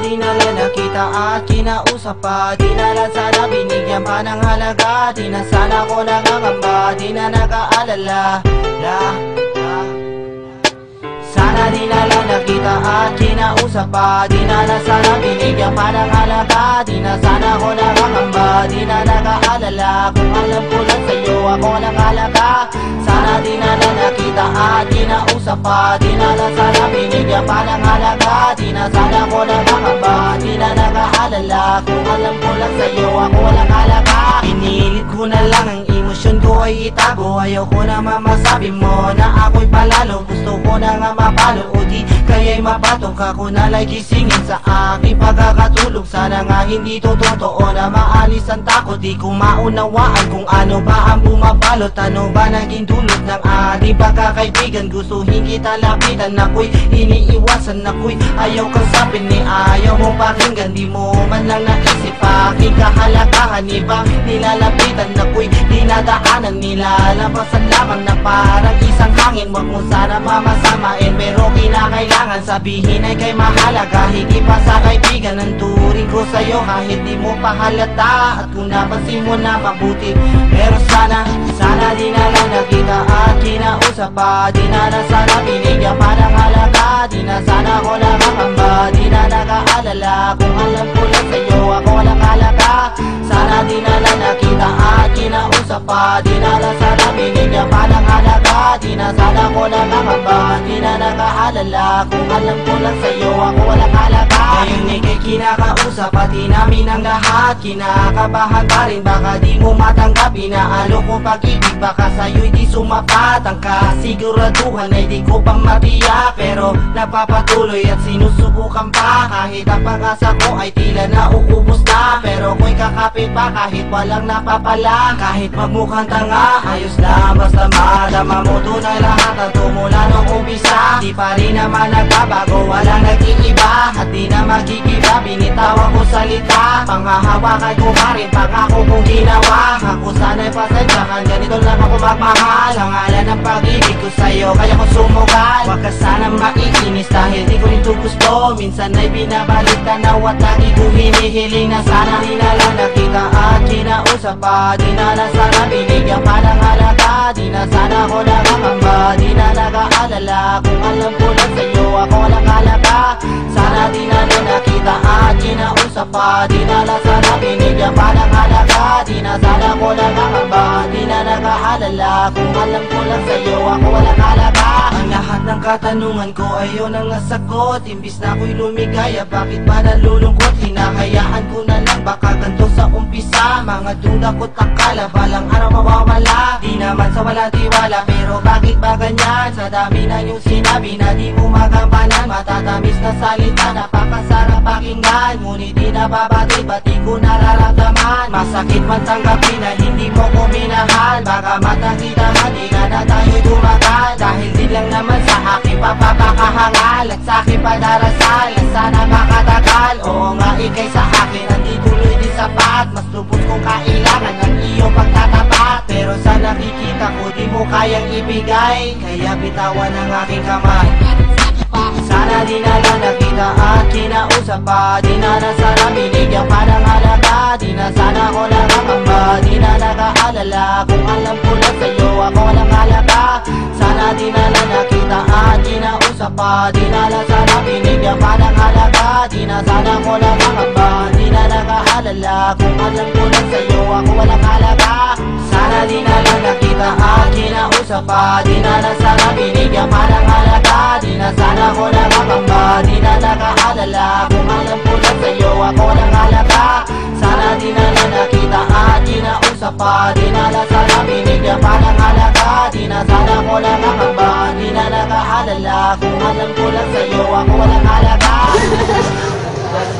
di na lang nakita at kinausap pa Di na lang sana binigyan pa ng halaga. Di na sana ko nangangamba Di na nag-aalala. La, la sana di na lang nakita at kinausap pa Di na na sana binigyan pa ng halaga. Di na sana ko nakakamba Di na nag-aalala. Kung alam ko lang ako nakalaga Sana di na lang nakita at kinausap pa Di na na sana binigyan pa ng halaga. Di na sana ko nakakamba Di na nag-aalala Kung alam ko lang sa'yo ako nakalaga Inilit ko na lang ang emosyon ko ay itago. Ayaw ko na mamasabi mo na ako'y palalo. Gusto ko na nga mapalo o di kaya'y mapatok Ako na lang gisingin sa aking pagkakatulog. Sana nga hindi to totoo na maalis takot Di ko maunawaan kung ano ba ang bumabalot. Ano ba naging dulot ng ating pagkakaibigan? Gustuhin kita lapitan Ako'y iniiwasan. Ako'y ayaw kasapin ni ayaw mo pakinggan. Di mo man lang naisip aking kahalagahan. Ibang nilalapitan Ako'y dinadaanan. Nilalabasan lamang na parang isang hangin Huwag mo sana mamasamain Pero kinakailangan sabihin ay kay mahalaga. Higit pa sa kaibigan ang turing ko sa'yo Kahit di mo pa halata. At kung napansin mo na mabuti Pero sana, sana di na lang nakita. At kinausap pa Di na na sana binigyan pa ng halaga. Di na sana ko nakakamba Di na nag-aalala Kung alam ko lang sa'yo ako nakalaga Sana di na lang nakita. At kinausap pa Di na na sana na sana ko nakakamba Di na nag-aalala Kung alam ko lang sa'yo ako nakalaga Ngayon ikay kinakausap Pati namin ang lahat. Kinakabahan pa rin Baka di mo matanggap Inaalo ko pag-ibig Baka sa'yo'y di sumapat. Ang kasiguraduhan ay di ko pang matiyak. Pero nagpapatuloy at sinusubukan pa. Kahit ang pag-asa ko ay tila nauubos na. Pero ko'y kakapit pa kahit walang napapala. Kahit magmukhang tanga Ayos lang basta madama mo tunay lahat At tumula nung umpisa Di pa rin naman nagbabago Walang nag-iiba. At di na magigiba Binitawan ko salita. Panghahawakan ko pa rin Pangako kong ginawa. Ako sana'y pasensyahan Ganito lang ako magmahal Ang ngalan ng pag-ibig ko sa'yo Kaya ko sumugal. Huwag ka sana maiinis Dahil di ko nito gusto Minsan ay binabalik tanaw At lagi ko hinihiling na sana na lang nakita at kinausap pa. Di na na sana binigyan pa ng Di na sana ko nakakamba Di na nag-aalala Kung alam ko lang sa'yo ako nakalaga Sana di na lang nakita at kinausap pa Di na na sana binigyan pa ng halaga Di na sana ko nakakamba Di na nag-aalala Kung alam ko lang sa'yo ako nakalaga Ang lahat ng katanungan ko ayaw nang nasagot Imbis na ako'y lumigaya Bakit ba nalulungkot? Hinahayaan ko na Baka ganito sa umpisa. Mga duda ko't akala Balang araw mawawala. Di naman sa wala tiwala Pero bakit ba ganyan? Sa dami na yung sinabi Na di mo magampanan Matatamis na salita Napakasarap pakinggan. Ngunit di nababati Ba't di ko nararamdaman. Masakit man tanggapin Na hindi mo ko minahal Baka matangita man Di na na tayo'y tumagal Dahil di lang naman sa aking papapakahangal At sa aking padarasal sana makatagal Oo nga ikay sa akin sapat Mas lubos kong kailangan Ng iyong pagtatapat Pero sa nakikita ko Di mo kayang ibigay. Kaya bitawan ang aking kamay. Sana di na lang nakita at kinausap pa. Di na na sana binigyan pa ng halaga Di na sana ko nakakamba. Di na nag-aalala Kung alam ko lang sa'yo ako nakalaga Sana di na lang nakita at kinausap pa. Di na lang sana binigyan pa ng halaga Di na sana ko nakakamba Di na nag-aalala Kung alam ko lang sa'yo ako nakalaga Sana di na lang nakita at kinausap pa. Di na na sana binigyan pa ng halaga. Di na sana ko nakakamba Di na nakaalala Kung alam ko lang sa'yo ako nakalaga Sana di na lang nakita at kinausap pa. Di na na sana binigyan pa halaga. Di na sana ko nakakamba Di na nakaalala Kung alam ko lang sa'yo ako nakalaga Deus.